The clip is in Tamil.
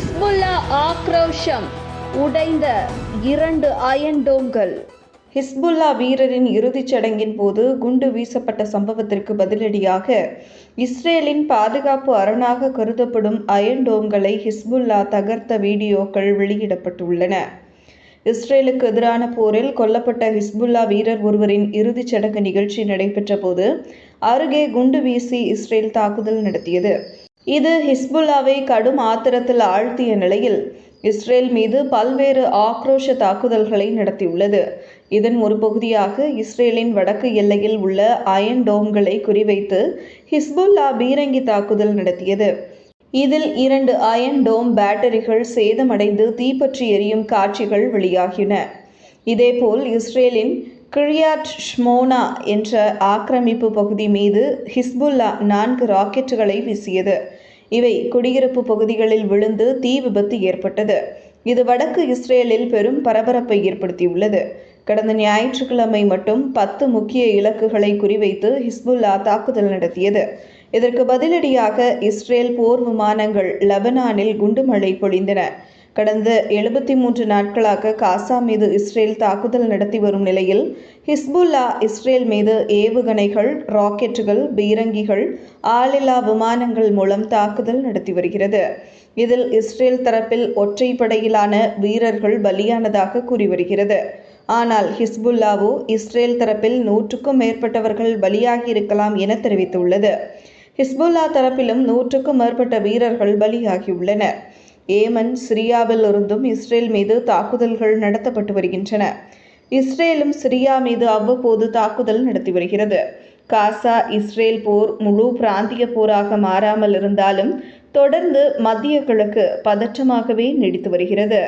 ஹிஸ்புல்லா ஆக்ரோஷம் உடைந்த இரண்டு அயன் டோம்கள். ஹிஸ்புல்லா வீரரின் இறுதிச் சடங்கின் போது குண்டு வீசப்பட்ட சம்பவத்திற்கு பதிலடியாக இஸ்ரேலின் பாதுகாப்பு அரணாக கருதப்படும் அயன் டோம்களை ஹிஸ்புல்லா தகர்த்த வீடியோக்கள் வெளியிடப்பட்டுள்ளன. இஸ்ரேலுக்கு எதிரான போரில் கொல்லப்பட்ட ஹிஸ்புல்லா வீரர் ஒருவரின் இறுதிச் சடங்கு நிகழ்ச்சி நடைபெற்ற போது அருகே குண்டு வீசி இஸ்ரேல் தாக்குதல் நடத்தியது. இது ஹிஸ்புல்லாவை கடும் ஆத்திரத்தில் ஆழ்த்திய நிலையில் இஸ்ரேல் மீது பல்வேறு ஆக்ரோஷ தாக்குதல்களை நடத்தியுள்ளது. இதன் ஒரு பகுதியாக இஸ்ரேலின் வடக்கு எல்லையில் உள்ள அயன் டோம்களை குறிவைத்து ஹிஸ்புல்லா பீரங்கி தாக்குதல் நடத்தியது. இதில் இரண்டு அயன் டோம் பேட்டரிகள் சேதமடைந்து தீப்பற்றி எரியும் காட்சிகள் வெளியாகின. இதேபோல் இஸ்ரேலின் கிரியாட் ஷ்மோனா என்ற ஆக்கிரமிப்பு பகுதி மீது ஹிஸ்புல்லா நான்கு ராக்கெட்டுகளை வீசியது. இவை குடியிருப்பு பகுதிகளில் விழுந்து தீ விபத்து ஏற்பட்டது. இது வடக்கு இஸ்ரேலில் பெரும் பரபரப்பை ஏற்படுத்தியுள்ளது. கடந்த ஞாயிற்றுக்கிழமை மட்டும் பத்து முக்கிய இலக்குகளை குறிவைத்து ஹிஸ்புல்லா தாக்குதல் நடத்தியது. இதற்கு பதிலடியாக இஸ்ரேல் போர் விமானங்கள் லெபனானில் குண்டுமழை பொழிந்தன. கடந்த எழுபத்தி மூன்று நாட்களாக காசா மீது இஸ்ரேல் தாக்குதல் நடத்தி வரும் நிலையில் ஹிஸ்புல்லா இஸ்ரேல் மீது ஏவுகணைகள் ராக்கெட்டுகள் பீரங்கிகள் ஆளில்லா விமானங்கள் மூலம் தாக்குதல் நடத்தி வருகிறது. இதில் இஸ்ரேல் தரப்பில் ஒற்றைப்படையிலான வீரர்கள் பலியானதாக கூறி வருகிறது. ஆனால் ஹிஸ்புல்லாவோ இஸ்ரேல் தரப்பில் நூற்றுக்கும் மேற்பட்டவர்கள் பலியாகியிருக்கலாம் என தெரிவித்துள்ளது. ஹிஸ்புல்லா தரப்பிலும் நூற்றுக்கும் மேற்பட்ட வீரர்கள் பலியாகியுள்ளனர். ஏமன் சிரியாவில் இருந்தும் இஸ்ரேல் மீது தாக்குதல்கள் நடத்தப்பட்டு வருகின்றன. இஸ்ரேலும் சிரியா மீது அவ்வப்போது தாக்குதல் நடத்தி வருகிறது. காசா இஸ்ரேல் போர் முழு பிராந்திய போராக மாறாமல் இருந்தாலும் தொடர்ந்து மத்திய கிழக்கு பதற்றமாகவே நீடித்து வருகிறது.